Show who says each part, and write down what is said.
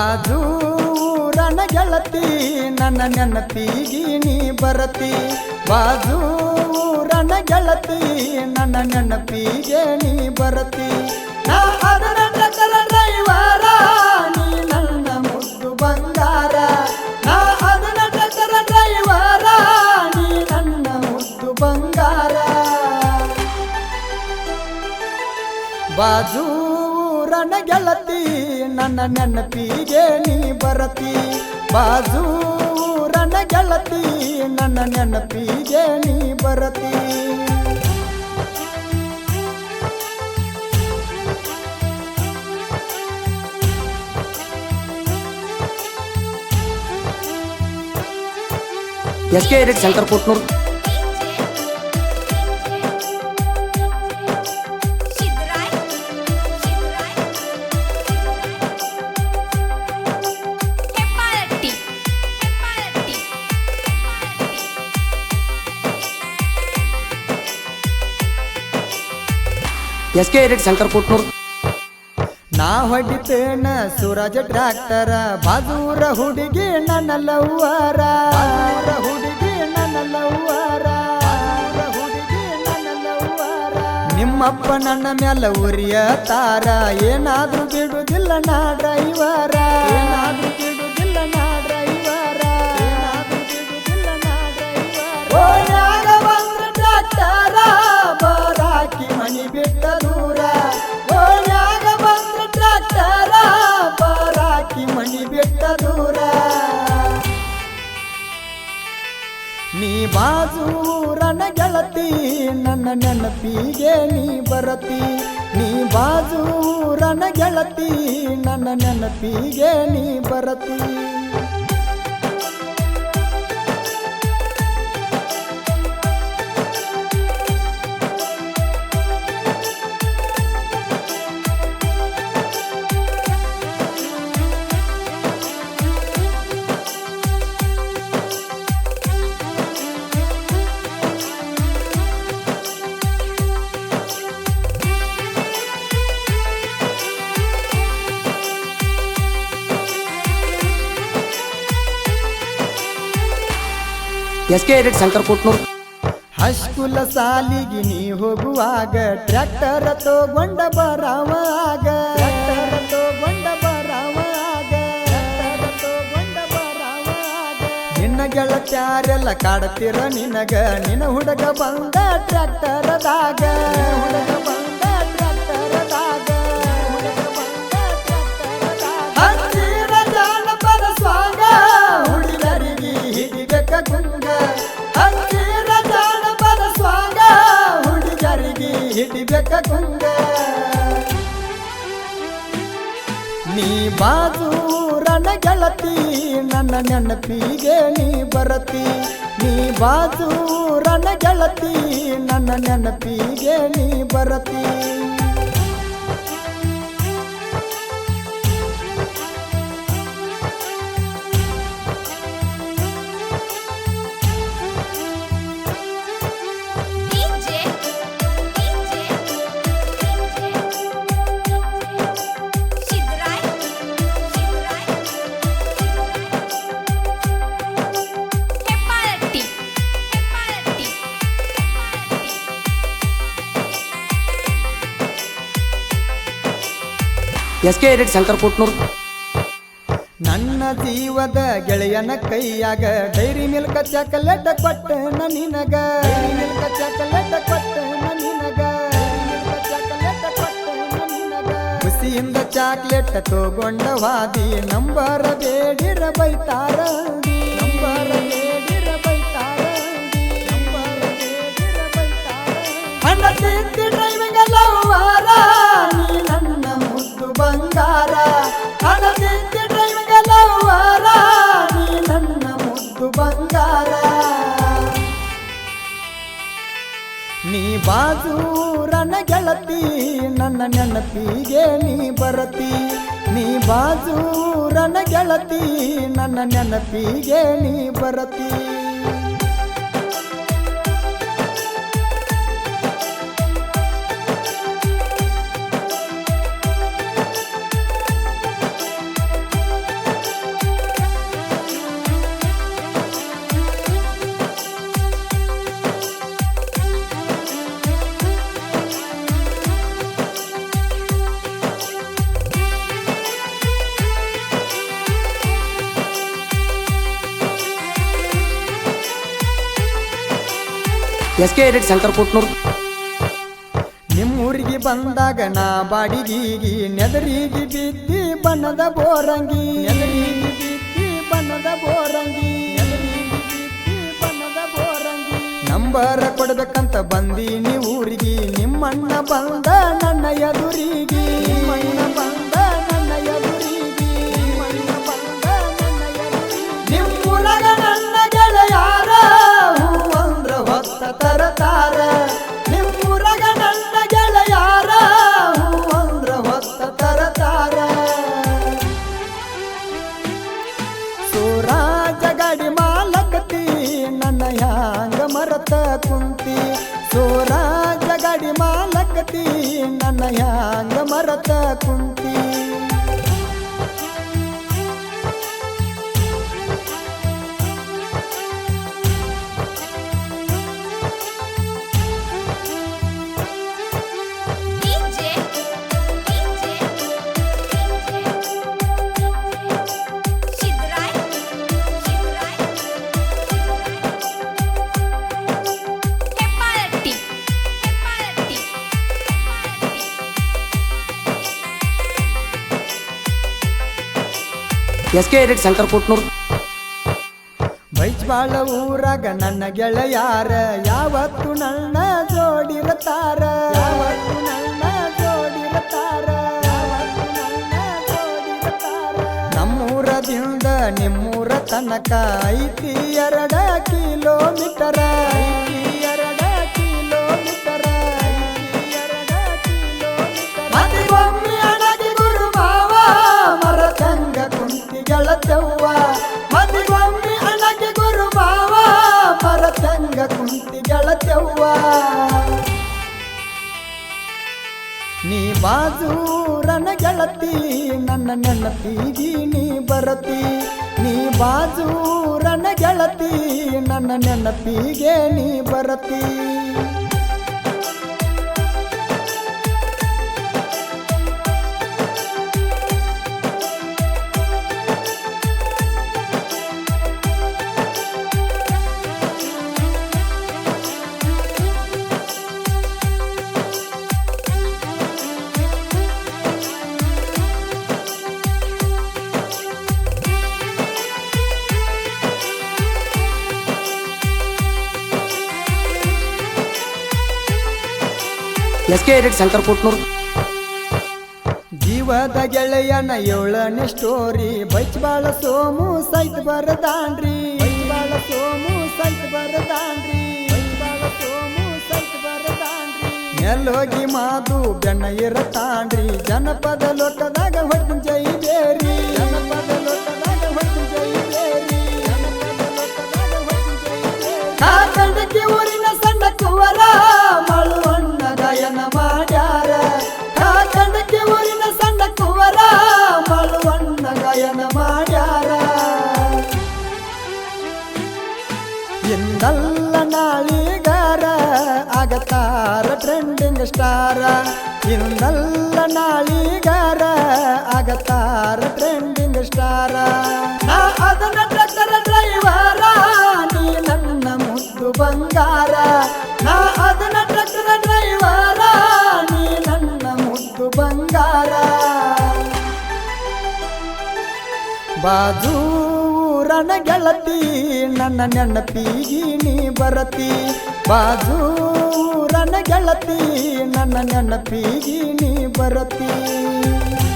Speaker 1: ಬಾಜೂರನ ಗೆಳತಿ ನನ್ನ ನೆನಪಿಗಿ ನೀ ಬರತಿ. ಬಾಜೂರನ ಗೆಳತಿ ನನ್ನ ನೆನಪಿಗೆ ನೀ ಬರತಿ. ಗೆಳತಿ ನನ್ನ ನೆನಪಿಗೆ ನೀ ಬರತಿ. ಬಾಜೂರನ ಗೆಳತಿ ನನ್ನ ನೆನಪಿಗೆ ನೀ ಬರತಿ.
Speaker 2: S K Shankar Kotnur S K edit Shankar Kotnur
Speaker 1: ನಾ ಹೊಡಿತೇನ ಸೂರಜ ಡಾಕ್ಟರ ಬಾಜೂರ ಹುಡುಗಿ ನನ್ನ ಲವ್ವರ ಹುಡುಗಿ ನನ್ನ ಲವ್ವರ ಹುಡುಗಿ ನನ್ನ ಲವ್ವರ ನಿಮ್ಮಪ್ಪ ನನ್ನ ಮ್ಯಾಲ ಉರಿಯ ತಾರ. ಏನಾದ್ರೂ ಬಿಡುದಿಲ್ಲ ನಾ ಡ್ರೈವರ ಏನಾದ್ರೂ ಬಿಡುದಿಲ್ಲ ನಾ ಡ್ರೈವರ ಏನಾದ್ರೂ ಬಿಡುದಿಲ್ಲ ನಾ ಡ್ರೈವರ ಬಂದ್ರ ಟ್ರಾಕ್ಟರ ಬರಾಕಿ ಮನಿ ಬಿಟ್ಟ ಬಾಜೂರನ ಗೆಳತಿ ನನ್ನ ನೆನಪಿಗೆ ನೀ ಬರತಿ. ನೀ ಬಾಜೂರನ ಗೆಳತಿ ನನ್ನ ನೆನಪಿಗೆ ನೀ ಬರತಿ.
Speaker 2: S K edit Shankar Kotnur.
Speaker 1: ಹಸ್ಕುಲ ಸಾಲಿಗೆ ನೀ ಹೋಗುವಾಗ ಟ್ರ್ಯಾಕ್ಟರ್ ತಗೊಂಡ ಬರವಾಗ ತಗೊಂಡ ಬರವಾಗ ತಗೊಂಡ ಬರವಾಗ. ನಿನ್ನ ಗೆಳತ್ಯಾರೆಲ್ಲ ಕಾಡ್ತಿರ ನಿನಗ, ನಿನ್ನ ಹುಡುಗ ಬಂದ ಟ್ರ್ಯಾಕ್ಟರದಾಗ. ನೀ ರನ ಗೆಳತಿ ನನ್ನ ನೆನಪಿಗೆ ನೀ ಬರತಿ. ನೀ ಬಾಜೂರನ ಗೆಳತಿ ನನ್ನ ನೆನಪಿಗೆ ನೀ ಬರತಿ.
Speaker 2: S K Reddy Shankar Kotnur.
Speaker 1: ನನ್ನ ಜೀವದ ಗೆಳೆಯನ ಕೈಯಾಗ ಡೈರಿ ಮಿಲ್ಕ ಚಾಕಲೇಟ್ ಕೊಟ್ಟೆನ ನಿನಗ. ಮಿಲ್ಕ ಚಾಕಲೇಟ್ ಕೊಟ್ಟೆನ ನಿನಗ. ಖುಷಿಯಿಂದ ಚಾಕ್ಲೇಟ್ ತಗೊಂಡ ವಾದಿ ನಂಬರ ಬೇಡಿರ ಬೈತಾರ. ನಂಬರ ಬೇಡಿರ ಬೈತಾರ. ನಂಬರ ಬೇಡಿರ ಬೈತಾರ. ನೀ ಬಾಜೂರನ ಗೆಳತಿ ನನ್ನ ನೆನಪಿಗೆ ನೀ ಬರತಿ. ನೀ ಬಾಜೂರನ ಗೆಳತಿ ನನ್ನ ನೆನಪಿಗೆ ನೀ ಬರತಿ.
Speaker 2: S K edit Shankar Kotnur.
Speaker 1: ನಿಮ್ಮೂರಿಗೆ ಬಂದಾಗ ನಾ ಬಾಡಿಗೀಗಿ ನೆದರಿಗೆ ಬಿದ್ದಿ ಬಣ್ಣದ ಬೋರಂಗಿ. ನೆದರಿಗೆ ಬಿದ್ದಿ ಬಣ್ಣದ ಬೋರಂಗಿ. ನಂಬರ ಕೊಡ್ಬೇಕಂತ ಬಂದೀನಿ ಊರಿಗೆ. ನಿಮ್ಮಣ್ಣ ಬಂದ ನನ್ನ ಎದುರಿಗೆ. ನಿಮ್ಮಣ್ಣ ಬಂದ ನನ್ನ ಹ್ಯಾಂಗ ಮರತ ಕುಂತಿ.
Speaker 2: S K edit Shankar Kotnur.
Speaker 1: Baichbal ಊರಾಗ ನನ್ನ ಗೆಳೆಯಾರ ಯಾವತ್ತು ನನ್ನ ಜೋಡಿರತಾರ ಯಾವತ್ತು ನನ್ನ ನಮ್ಮೂರದಿಂದ ನಿಮ್ಮೂರ ತನಕ ಐತಿ ಎರಡ ಬಾಜೂರನ ಗೆಳತಿ ನನ್ನ ನೆನಪಿಗಿ ನೀ ಬರತಿ. ನೀ ಬಾಜೂರನ ಗೆಳತಿ ನನ್ನ ನೆನಪಿಗೆ ನೀ ಬರತಿ.
Speaker 2: S K Shankar Kotnur.
Speaker 1: ಜೀವದ ಗೆಳೆಯನ ಏಳನೇ ಸ್ಟೋರಿ ಬೈಚ್ಬಾಳ ಸೋಮು ಸೈತ್ ಬರದಾನ್ರಿ. ಬೈಚ್ಬಾಳ ಸೋಮು ಸೈತ್ ಬರದಾನ್ರಿ. ಬೈಚ್ಬಾಳ ಸೋಮು ಸೈತ್ ಬರದಾನ್ರಿ. ಎಲ್ಲೋಗಿ ಮಾತು ಬೆಣ್ಣ ಇರತಾನ್ರಿ. ಜನಪದ ಲೋಟದಾಗ ಹೊಟ್ಟು ಜೈ ಬೇರಿ. ಜನಪದ ಆಗತಾರ ಟ್ರೆಂಡಿಂಗ್ ಸ್ಟಾರ ಇಂದಲ್ಲ ನಾಳಿಗಾರ ಆಗತಾರ ಟ್ರೆಂಡಿಂಗ್ ಸ್ಟಾರ ಅದನ್ನ ಟ್ರಕ್ಕರ ಡ್ರೈವರ, ನೀ ನನ್ನ ಮುದ್ದು ಬಂಗಾರ. ನಾ ಅದನ್ನ ಟ್ರಕ್ಕರ ಡ್ರೈವರ, ನೀ ನನ್ನ ಮುದ್ದು ಬಂಗಾರ. ಬಾಜೂರನ ಗೆಳತಿ ನನ್ನ ನೆನಪಿಗಿ ನೀ ಬರತಿ. ಬಾಜೂರನ ಗೆಳತಿ ನನ್ನ ನೆನಪಿಗಿ ನೀ ಬರತಿ.